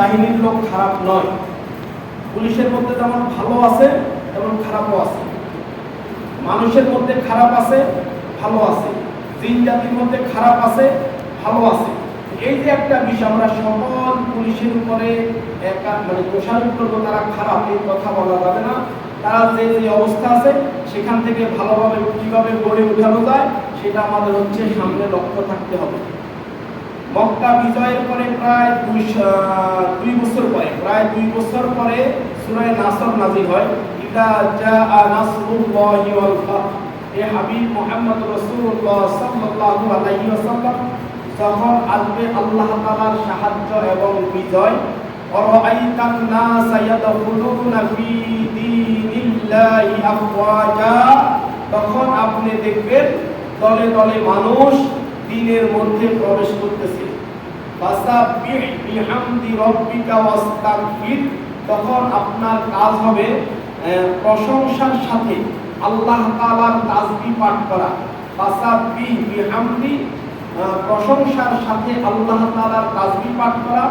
বাহিনীর লোক খারাপ নয়। পুলিশের মধ্যে যেমন ভালো আছে, তেমন খারাপও আছে। মানুষের মধ্যে খারাপ আছে, ভালো আছে। জিন জাতির মধ্যে খারাপ আছে, ভালো আছে। এই যে একটা বিষয়, আমরা সকল পুলিশের উপরে একা মানে দোষারোপ করব, তারা খারাপ, এই কথা বলা যাবে না। তারা যে যে অবস্থা আছে, সেখান থেকে ভালোভাবে কীভাবে গড়ে উঠানো যায়, সেটা আমাদের হচ্ছে সামনে লক্ষ্য থাকতে হবে। মক্কা বিজয়ের পরে প্রায় দুই দুই বছর পরে, প্রায় দুই বছর পরে সূরায়ে নাসর নাযিল হয়। ইদা জাআ নাসরুল্লাহি ওয়াল ফাত এ হাবিব মুহাম্মদ রাসূলুল্লাহ সাল্লাল্লাহু আলাইহি ওয়াসাল্লাম যখন আসবে আল্লাহ তাআলার সাহায্য এবং বিজয় অরাইতান নাস ইয়াদখুলুনা ফি দীনিল্লাহি আফওয়াজা। তখন আপনি দেখবেন দলে দলে মানুষ দিনের মধ্যে প্রবেশ করতেছে। তখন আপনার কাজ হবে প্রশংসার সাথে আল্লাহ তাআলার তাসবিহ পাঠ করা। প্রশংসার সাথে আল্লাহ তাআলার তাসবিহ পাঠ করা।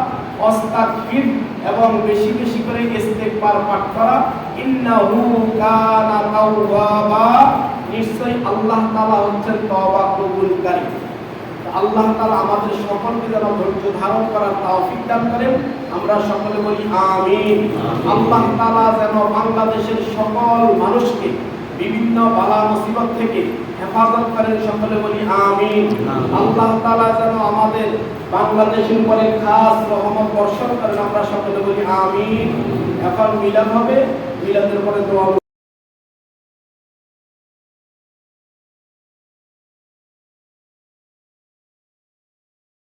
এবং বেশি বেশি করে ইস্তেগফার পাঠ করা। ইন্নাহু কানা তাওয়াবা। নিশ্চয়ই আল্লাহ তাআলা হচ্ছেন আল্লাহ তাআলা আমাদের সকলকে যেন ধৈর্য ধারণ করার তৌফিক দান করেন। আমরা সকলে বলি আমিন। আল্লাহ তাআলা যেন বাংলাদেশের সকল মানুষকে বিভিন্ন বালা মুসিবত থেকে হেফাজত করেন সকলে বলি আমিন। আল্লাহ তাআলা যেন আমাদের বাংলাদেশের উপরে খাস রহমত বর্ষণ করেন আমরা সকলে বলি আমিন। এখন মিলাদ হবে মিলাদের পরে দোয়া